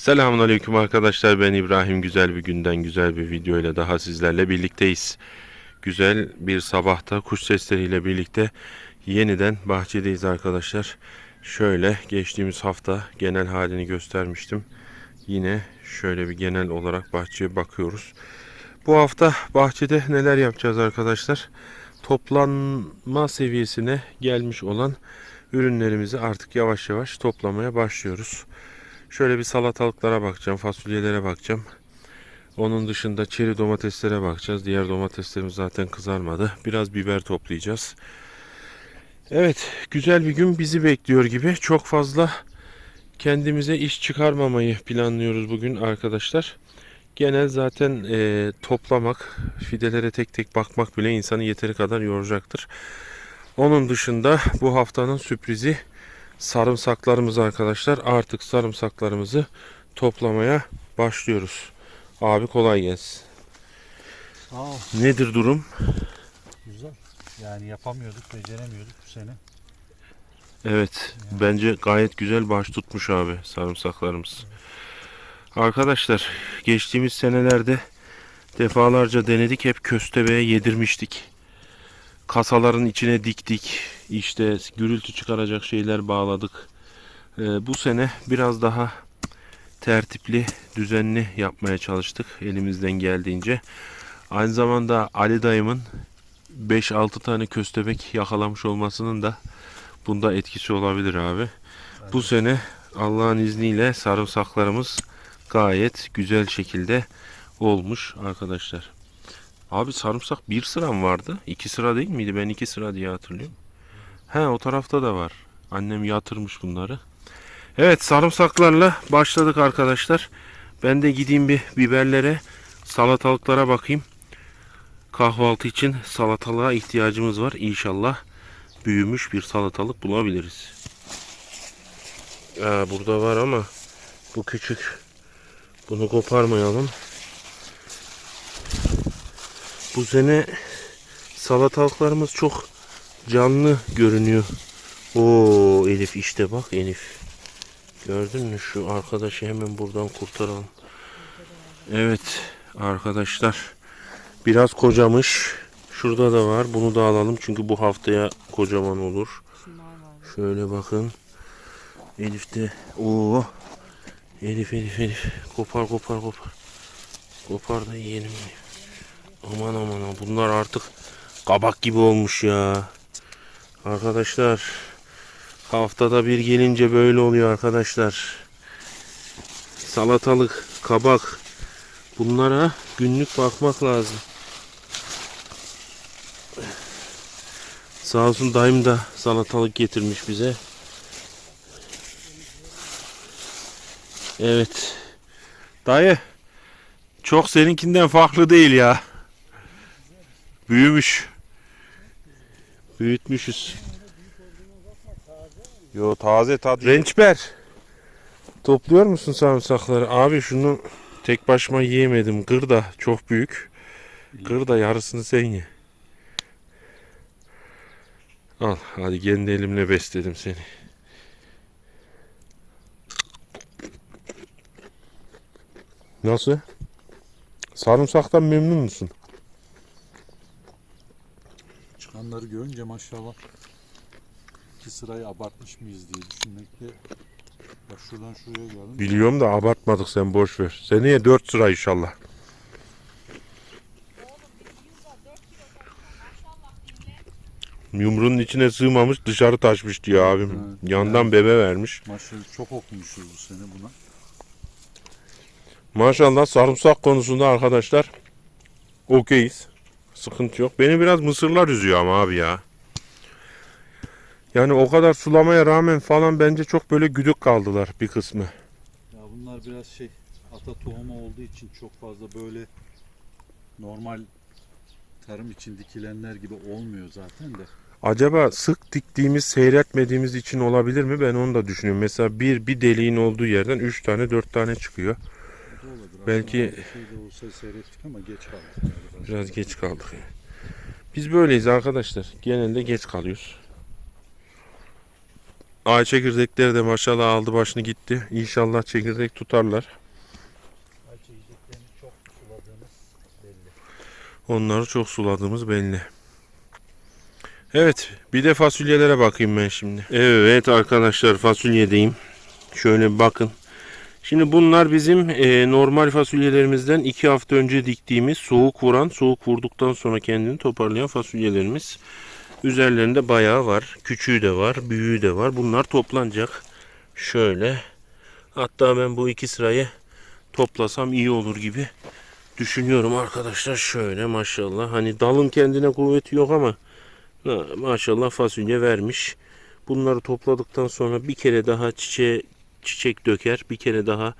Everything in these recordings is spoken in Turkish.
Selamünaleyküm arkadaşlar ben İbrahim güzel bir günden güzel bir video ile daha sizlerle birlikteyiz. Güzel bir sabahta kuş sesleriyle birlikte yeniden bahçedeyiz arkadaşlar. Şöyle geçtiğimiz hafta genel halini göstermiştim. Yine şöyle bir genel olarak bahçeye bakıyoruz. Bu hafta bahçede neler yapacağız arkadaşlar? Toplanma seviyesine gelmiş olan ürünlerimizi artık yavaş yavaş toplamaya başlıyoruz. Şöyle bir salatalıklara bakacağım, fasulyelere bakacağım. Onun dışında çeri domateslere bakacağız. Diğer domateslerimiz zaten kızarmadı. Biraz biber toplayacağız. Evet, güzel bir gün bizi bekliyor gibi. Çok fazla kendimize iş çıkarmamayı planlıyoruz bugün arkadaşlar. Genel zaten e, toplamak, fidelere tek tek bakmak bile insanı yeteri kadar yoracaktır. Onun dışında bu haftanın sürprizi sarımsaklarımız arkadaşlar. Artık sarımsaklarımızı toplamaya başlıyoruz. Abi kolay gelsin. Sağ ol. Nedir durum? Güzel. Yani yapamıyorduk, beceremiyorduk bu sene. Evet, bence gayet güzel baş tutmuş abi sarımsaklarımız. Arkadaşlar, geçtiğimiz senelerde defalarca denedik hep köstebeğe yedirmiştik. Kasaların içine diktik. İşte gürültü çıkaracak şeyler bağladık. Ee, bu sene biraz daha tertipli, düzenli yapmaya çalıştık elimizden geldiğince. Aynı zamanda Ali dayımın 5-6 tane köstebek yakalamış olmasının da bunda etkisi olabilir abi. Bu sene Allah'ın izniyle sarımsaklarımız gayet güzel şekilde olmuş arkadaşlar. Abi sarımsak bir sıra mı vardı? İki sıra değil miydi? Ben iki sıra diye hatırlıyorum. He o tarafta da var. Annem yatırmış bunları. Evet sarımsaklarla başladık arkadaşlar. Ben de gideyim bir biberlere, salatalıklara bakayım. Kahvaltı için salatalığa ihtiyacımız var. İnşallah büyümüş bir salatalık bulabiliriz. Aa, burada var ama bu küçük. Bunu koparmayalım. Bu sene salatalıklarımız çok canlı görünüyor. Oo Elif işte bak Elif. Gördün mü şu arkadaşı hemen buradan kurtaralım. Evet arkadaşlar biraz kocamış. Şurada da var. Bunu da alalım çünkü bu haftaya kocaman olur. Şöyle bakın. Elif de oo Elif Elif Elif kopar kopar kopar. Kopar da yiyelim. Aman aman bunlar artık kabak gibi olmuş ya. Arkadaşlar haftada bir gelince böyle oluyor arkadaşlar. Salatalık, kabak bunlara günlük bakmak lazım. Sağ olsun dayım da salatalık getirmiş bize. Evet. Dayı çok seninkinden farklı değil ya. Büyümüş. Büyütmüşüz. Yo taze tadı. Rençber. Topluyor musun sarımsakları? Abi şunu tek başıma yiyemedim. Gır da çok büyük. Gır da yarısını sen ye. Al hadi kendi elimle besledim seni. Nasıl? Sarımsaktan memnun musun? Çıkanları görünce maşallah iki sırayı abartmış mıyız diye düşünmekte. Bak şuradan şuraya geldim. Biliyorum da abartmadık sen boş ver. Seneye 4 sıra inşallah. Yumruğun içine sığmamış dışarı taşmış diyor abim. Evet, Yandan bebe vermiş. Maşallah çok okumuşuz bu sene buna. Maşallah sarımsak konusunda arkadaşlar okeyiz. Sıkıntı yok. Beni biraz mısırlar üzüyor ama abi ya. Yani o kadar sulamaya rağmen falan bence çok böyle güdük kaldılar bir kısmı. Ya bunlar biraz şey ata tohumu olduğu için çok fazla böyle normal tarım için dikilenler gibi olmuyor zaten de. Acaba sık diktiğimiz, seyretmediğimiz için olabilir mi? Ben onu da düşünüyorum. Mesela bir bir deliğin olduğu yerden 3 tane 4 tane çıkıyor. Belki-. Biraz geç kaldık. yani. Biz böyleyiz arkadaşlar. Genelde geç kalıyoruz. Ağaç çekirdekleri de maşallah aldı başını gitti. İnşallah çekirdek tutarlar. Çok. Onları çok suladığımız belli. Evet, bir de fasulyelere bakayım ben şimdi. Evet arkadaşlar fasulyedeyim. Şöyle bakın. Şimdi bunlar bizim e, normal fasulyelerimizden iki hafta önce diktiğimiz soğuk vuran, soğuk vurduktan sonra kendini toparlayan fasulyelerimiz. Üzerlerinde bayağı var. Küçüğü de var, büyüğü de var. Bunlar toplanacak. Şöyle. Hatta ben bu iki sırayı toplasam iyi olur gibi düşünüyorum arkadaşlar. Şöyle maşallah. Hani dalın kendine kuvveti yok ama maşallah fasulye vermiş. Bunları topladıktan sonra bir kere daha çiçeğe çiçek döker. Bir kere daha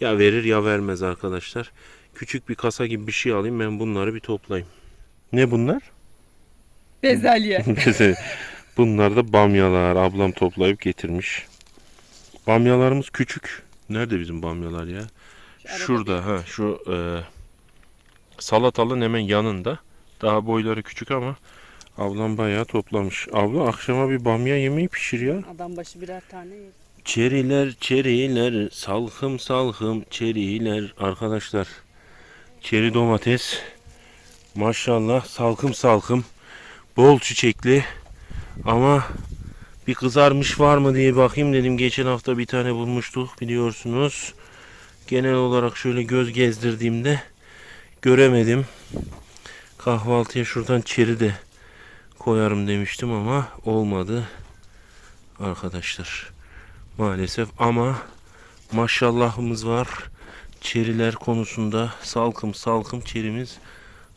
ya verir ya vermez arkadaşlar. Küçük bir kasa gibi bir şey alayım ben bunları bir toplayayım. Ne bunlar? Bezelye. bunlar da bamyalar. Ablam toplayıp getirmiş. Bamyalarımız küçük. Nerede bizim bamyalar ya? Şurada ha şu e, salatalın hemen yanında. Daha boyları küçük ama ablam bayağı toplamış. Abla akşama bir bamya yemeği pişir ya. Adam başı birer tane yer. Çeriler çeriler salkım salkım çeriler arkadaşlar. Çeri domates maşallah salkım salkım bol çiçekli ama bir kızarmış var mı diye bakayım dedim. Geçen hafta bir tane bulmuştuk biliyorsunuz. Genel olarak şöyle göz gezdirdiğimde göremedim. Kahvaltıya şuradan çeri de koyarım demiştim ama olmadı arkadaşlar maalesef ama maşallahımız var. Çeriler konusunda salkım salkım çerimiz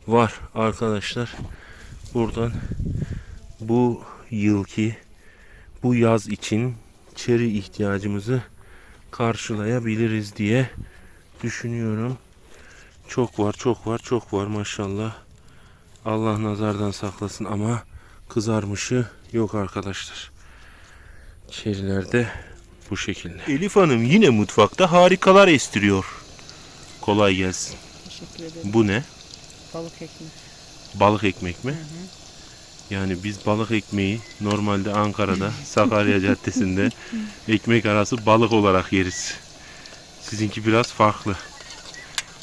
var arkadaşlar. Buradan bu yılki bu yaz için çeri ihtiyacımızı karşılayabiliriz diye düşünüyorum. Çok var, çok var, çok var maşallah. Allah nazardan saklasın ama kızarmışı yok arkadaşlar. Çerilerde bu şekilde. Elif Hanım yine mutfakta harikalar estiriyor. Kolay gelsin. Teşekkür ederim. Bu ne? Balık ekmek. Balık ekmek mi? Yani biz balık ekmeği normalde Ankara'da Sakarya Caddesi'nde ekmek arası balık olarak yeriz. Sizinki biraz farklı.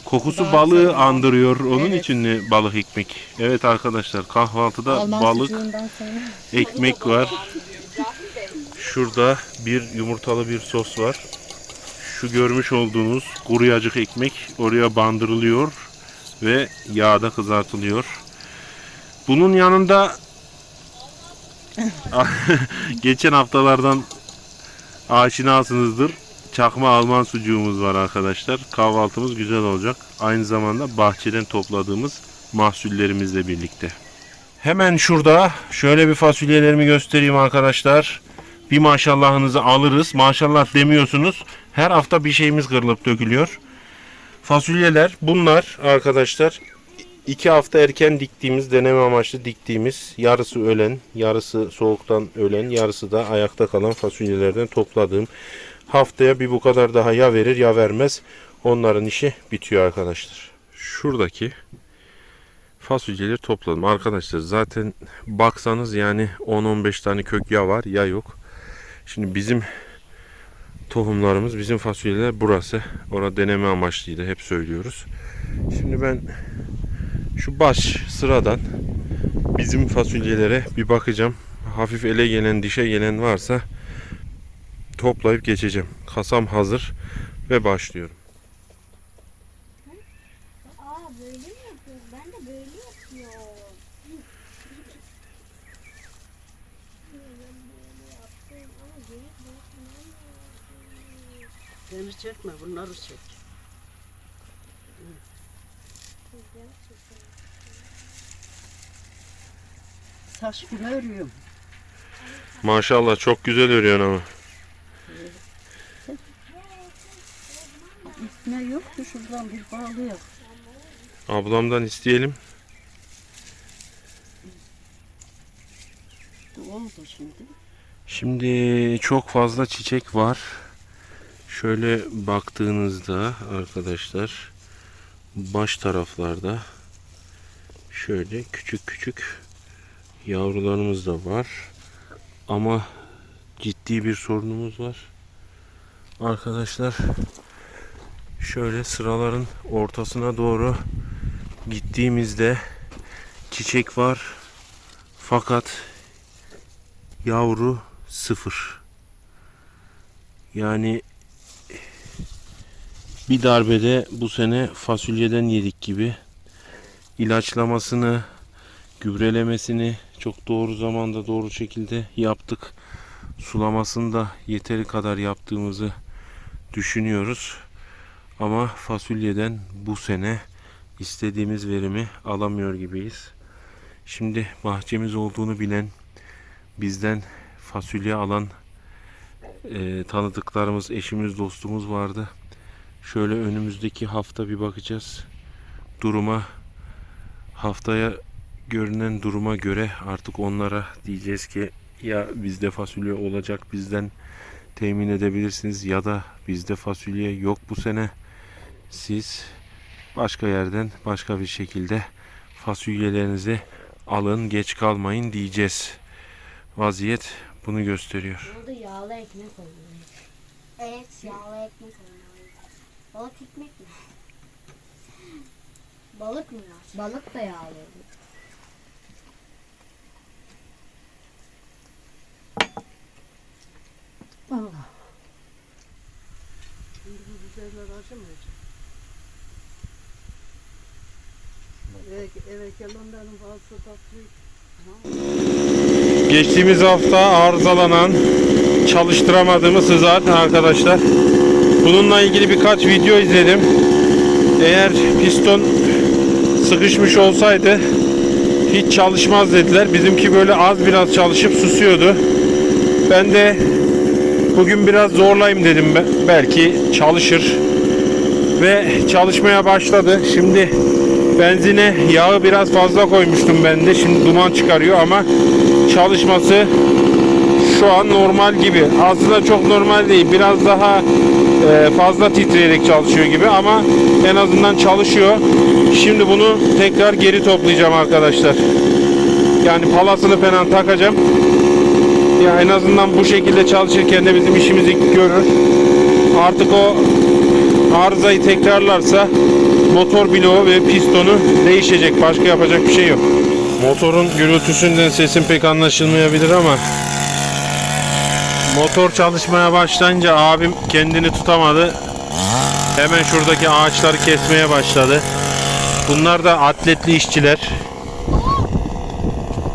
Kokusu Daha balığı güzel. andırıyor. Onun Evet. için mi balık ekmek? Evet arkadaşlar kahvaltıda Alman balık sucuğundan sonra. ekmek var. Şurada bir yumurtalı bir sos var. Şu görmüş olduğunuz kuruyacık ekmek oraya bandırılıyor ve yağda kızartılıyor. Bunun yanında geçen haftalardan aşinasınızdır. Çakma Alman sucuğumuz var arkadaşlar. Kahvaltımız güzel olacak. Aynı zamanda bahçeden topladığımız mahsullerimizle birlikte. Hemen şurada şöyle bir fasulyelerimi göstereyim arkadaşlar. Bir maşallahınızı alırız. Maşallah demiyorsunuz. Her hafta bir şeyimiz kırılıp dökülüyor. Fasulyeler bunlar arkadaşlar. iki hafta erken diktiğimiz deneme amaçlı diktiğimiz yarısı ölen, yarısı soğuktan ölen, yarısı da ayakta kalan fasulyelerden topladığım haftaya bir bu kadar daha ya verir ya vermez. Onların işi bitiyor arkadaşlar. Şuradaki fasulyeleri topladım. Arkadaşlar zaten baksanız yani 10-15 tane kök ya var ya yok. Şimdi bizim tohumlarımız, bizim fasulyeler burası. Orada deneme amaçlıydı. Hep söylüyoruz. Şimdi ben şu baş sıradan bizim fasulyelere bir bakacağım. Hafif ele gelen, dişe gelen varsa toplayıp geçeceğim. Kasam hazır ve başlıyorum. Aa böyle mi yapıyoruz? Ben de böyle yapıyorum. Ben böyle yaptım ama geri bakmam Beni çekme, bunları çek. Taş gibi örüyorum. Maşallah çok güzel örüyorsun ama. Ne yoktu şuradan bir bağlıyor. Ablamdan isteyelim. Oldu şimdi. Şimdi çok fazla çiçek var. Şöyle baktığınızda arkadaşlar baş taraflarda şöyle küçük küçük yavrularımız da var. Ama ciddi bir sorunumuz var. Arkadaşlar şöyle sıraların ortasına doğru gittiğimizde çiçek var fakat yavru sıfır. Yani bir darbede bu sene fasulyeden yedik gibi ilaçlamasını, gübrelemesini çok doğru zamanda doğru şekilde yaptık. Sulamasını da yeteri kadar yaptığımızı düşünüyoruz. Ama fasulyeden bu sene istediğimiz verimi alamıyor gibiyiz. Şimdi bahçemiz olduğunu bilen, bizden fasulye alan e, tanıdıklarımız, eşimiz, dostumuz vardı. Şöyle önümüzdeki hafta bir bakacağız. Duruma haftaya görünen duruma göre artık onlara diyeceğiz ki ya bizde fasulye olacak bizden temin edebilirsiniz ya da bizde fasulye yok bu sene. Siz başka yerden başka bir şekilde fasulyelerinizi alın geç kalmayın diyeceğiz. Vaziyet bunu gösteriyor. Burada yağlı ekmek oluyor. Evet yağlı ekmek oluyor. Balık ekmek mi? Balık mı var? Balık da yağlı. Allah. Şimdi bu güzeller acımayacak. Eve, eve gel onların bazı tatlı. Geçtiğimiz hafta arızalanan çalıştıramadığımız hızar arkadaşlar. Bununla ilgili birkaç video izledim. Eğer piston sıkışmış olsaydı hiç çalışmaz dediler. Bizimki böyle az biraz çalışıp susuyordu. Ben de bugün biraz zorlayayım dedim. be- Belki çalışır. Ve çalışmaya başladı. Şimdi benzine yağı biraz fazla koymuştum ben de. Şimdi duman çıkarıyor ama çalışması şu an normal gibi. Aslında çok normal değil. Biraz daha e, fazla titreyerek çalışıyor gibi ama en azından çalışıyor. Şimdi bunu tekrar geri toplayacağım arkadaşlar. Yani palasını falan takacağım. Ya en azından bu şekilde çalışırken de bizim işimizi görür. Artık o arızayı tekrarlarsa motor bloğu ve pistonu değişecek. Başka yapacak bir şey yok. Motorun gürültüsünden sesim pek anlaşılmayabilir ama motor çalışmaya başlayınca abim kendini tutamadı. Hemen şuradaki ağaçları kesmeye başladı. Bunlar da atletli işçiler.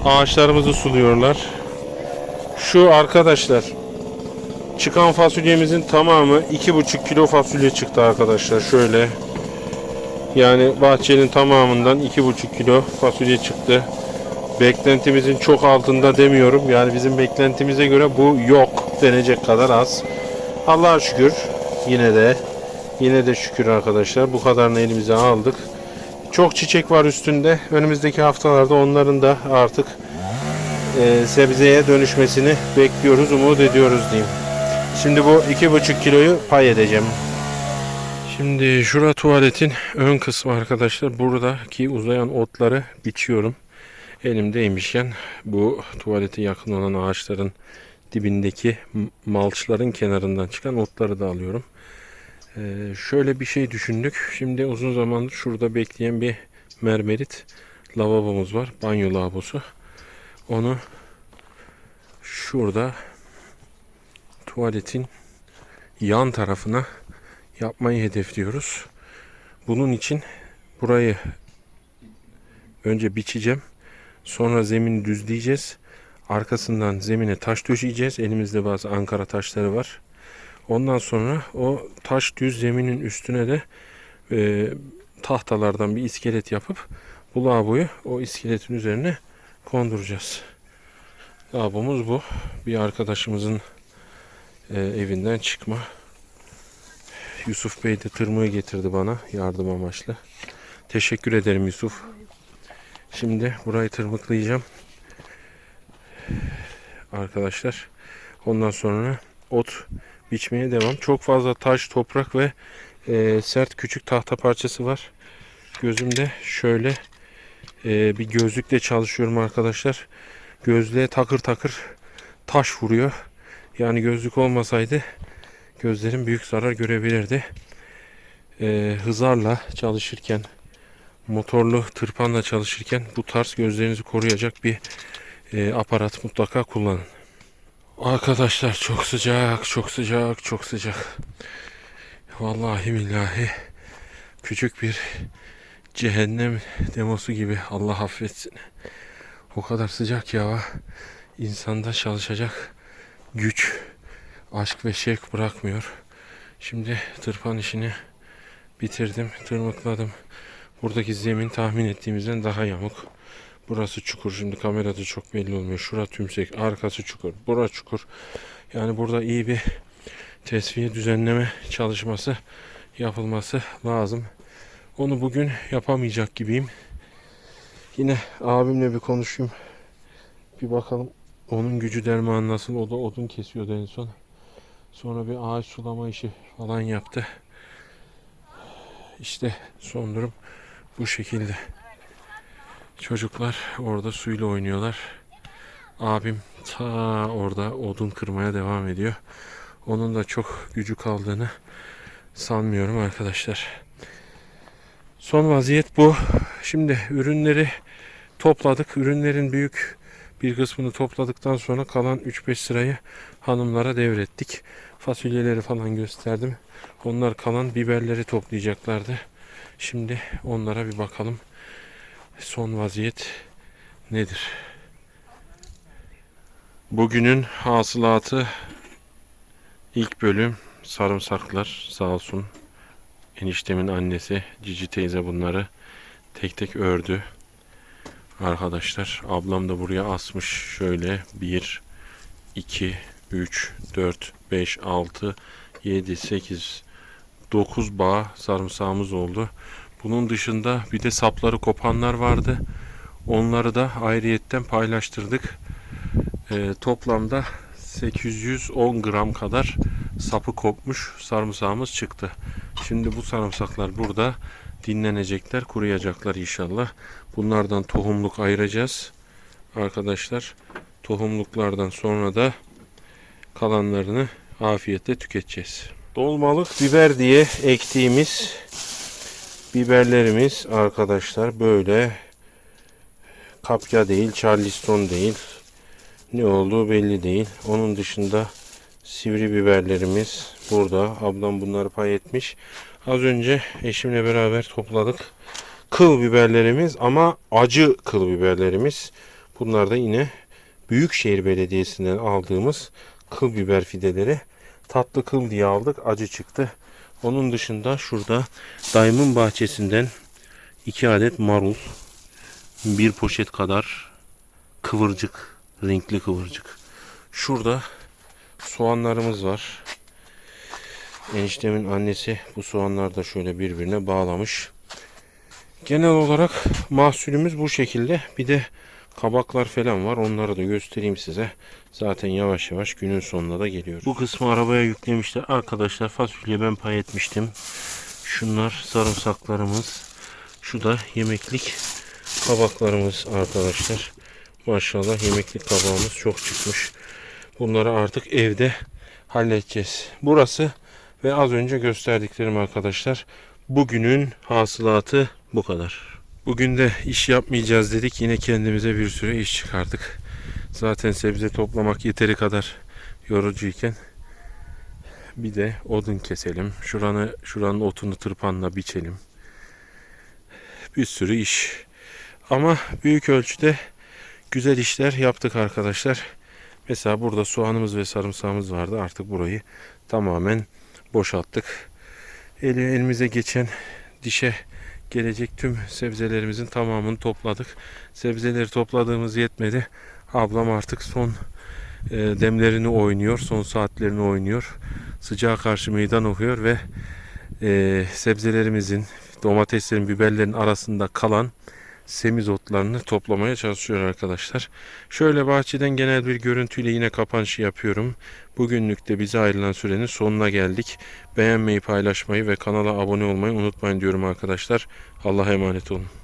Ağaçlarımızı suluyorlar. Şu arkadaşlar çıkan fasulyemizin tamamı 2,5 kilo fasulye çıktı arkadaşlar. Şöyle yani bahçenin tamamından 2,5 kilo fasulye çıktı. Beklentimizin çok altında demiyorum. Yani bizim beklentimize göre bu yok denecek kadar az. Allah'a şükür yine de yine de şükür arkadaşlar bu kadarını elimize aldık. Çok çiçek var üstünde. Önümüzdeki haftalarda onların da artık e, sebzeye dönüşmesini bekliyoruz, umut ediyoruz diyeyim. Şimdi bu 2,5 kiloyu pay edeceğim. Şimdi şura tuvaletin ön kısmı arkadaşlar. Buradaki uzayan otları biçiyorum. Elimdeymişken bu tuvalete yakın olan ağaçların dibindeki malçların kenarından çıkan otları da alıyorum. Ee, şöyle bir şey düşündük. Şimdi uzun zamandır şurada bekleyen bir mermerit lavabomuz var. Banyo lavabosu. Onu şurada tuvaletin yan tarafına yapmayı hedefliyoruz. Bunun için burayı önce biçeceğim. Sonra zemini düzleyeceğiz. Arkasından zemine taş döşeyeceğiz. Elimizde bazı Ankara taşları var. Ondan sonra o taş düz zeminin üstüne de e, tahtalardan bir iskelet yapıp bu lavaboyu o iskeletin üzerine konduracağız. Lavabomuz bu. Bir arkadaşımızın e, evinden çıkma. Yusuf Bey de tırmığı getirdi bana yardım amaçlı. Teşekkür ederim Yusuf. Şimdi burayı tırmıklayacağım. Arkadaşlar. Ondan sonra ot biçmeye devam. Çok fazla taş, toprak ve e, sert küçük tahta parçası var. Gözümde şöyle e, bir gözlükle çalışıyorum arkadaşlar. Gözlüğe takır takır taş vuruyor. Yani gözlük olmasaydı gözlerim büyük zarar görebilirdi. Ee, hızarla çalışırken, motorlu tırpanla çalışırken bu tarz gözlerinizi koruyacak bir e, aparat mutlaka kullanın. Arkadaşlar çok sıcak, çok sıcak, çok sıcak. Vallahi billahi küçük bir cehennem demosu gibi Allah affetsin. O kadar sıcak ya. insanda çalışacak güç, aşk ve şevk bırakmıyor. Şimdi tırpan işini bitirdim, tırmıkladım. Buradaki zemin tahmin ettiğimizden daha yamuk. Burası çukur. Şimdi kamerada çok belli olmuyor. Şura tümsek, arkası çukur, bura çukur. Yani burada iyi bir tesviye düzenleme çalışması yapılması lazım. Onu bugün yapamayacak gibiyim. Yine abimle bir konuşayım. Bir bakalım onun gücü dermanı nasıl. O da odun kesiyordu en son. Sonra bir ağaç sulama işi falan yaptı. İşte son durum bu şekilde. Çocuklar orada suyla oynuyorlar. Abim ta orada odun kırmaya devam ediyor. Onun da çok gücü kaldığını sanmıyorum arkadaşlar. Son vaziyet bu. Şimdi ürünleri topladık. Ürünlerin büyük bir kısmını topladıktan sonra kalan 3-5 sırayı hanımlara devrettik. Fasulyeleri falan gösterdim. Onlar kalan biberleri toplayacaklardı. Şimdi onlara bir bakalım. Son vaziyet nedir? Bugünün hasılatı ilk bölüm sarımsaklar sağ olsun. Eniştemin annesi Cici teyze bunları tek tek ördü. Arkadaşlar ablam da buraya asmış şöyle 1 2 3 4 5 6 7 8 9 bağ sarımsağımız oldu. Bunun dışında bir de sapları kopanlar vardı. Onları da ayrıyetten paylaştırdık. Ee, toplamda 810 gram kadar sapı kopmuş sarımsağımız çıktı. Şimdi bu sarımsaklar burada dinlenecekler, kuruyacaklar inşallah. Bunlardan tohumluk ayıracağız. Arkadaşlar tohumluklardan sonra da kalanlarını afiyetle tüketeceğiz. Dolmalık biber diye ektiğimiz biberlerimiz arkadaşlar böyle kapya değil, charleston değil. Ne olduğu belli değil. Onun dışında sivri biberlerimiz burada. Ablam bunları pay etmiş. Az önce eşimle beraber topladık. Kıl biberlerimiz ama acı kıl biberlerimiz. Bunlar da yine Büyükşehir Belediyesi'nden aldığımız kıl biber fideleri. Tatlı kıl diye aldık. Acı çıktı. Onun dışında şurada dayımın bahçesinden iki adet marul, bir poşet kadar kıvırcık, renkli kıvırcık. Şurada soğanlarımız var. Eniştemin annesi bu soğanları da şöyle birbirine bağlamış. Genel olarak mahsulümüz bu şekilde. Bir de kabaklar falan var. Onları da göstereyim size. Zaten yavaş yavaş günün sonuna da geliyoruz. Bu kısmı arabaya yüklemişler. Arkadaşlar fasulye ben pay etmiştim. Şunlar sarımsaklarımız. Şu da yemeklik kabaklarımız arkadaşlar. Maşallah yemeklik kabağımız çok çıkmış. Bunları artık evde halledeceğiz. Burası ve az önce gösterdiklerim arkadaşlar. Bugünün hasılatı bu kadar. Bugün de iş yapmayacağız dedik. Yine kendimize bir sürü iş çıkardık. Zaten sebze toplamak yeteri kadar yorucuyken bir de odun keselim. Şuranı, şuranın otunu tırpanla biçelim. Bir sürü iş. Ama büyük ölçüde güzel işler yaptık arkadaşlar. Mesela burada soğanımız ve sarımsağımız vardı. Artık burayı tamamen boşalttık. Eli elimize geçen dişe gelecek tüm sebzelerimizin tamamını topladık. Sebzeleri topladığımız yetmedi. Ablam artık son e, demlerini oynuyor, son saatlerini oynuyor. Sıcağa karşı meydan okuyor ve e, sebzelerimizin, domateslerin, biberlerin arasında kalan semizotlarını toplamaya çalışıyor arkadaşlar. Şöyle bahçeden genel bir görüntüyle yine kapanışı yapıyorum. Bugünlük de bize ayrılan sürenin sonuna geldik. Beğenmeyi, paylaşmayı ve kanala abone olmayı unutmayın diyorum arkadaşlar. Allah'a emanet olun.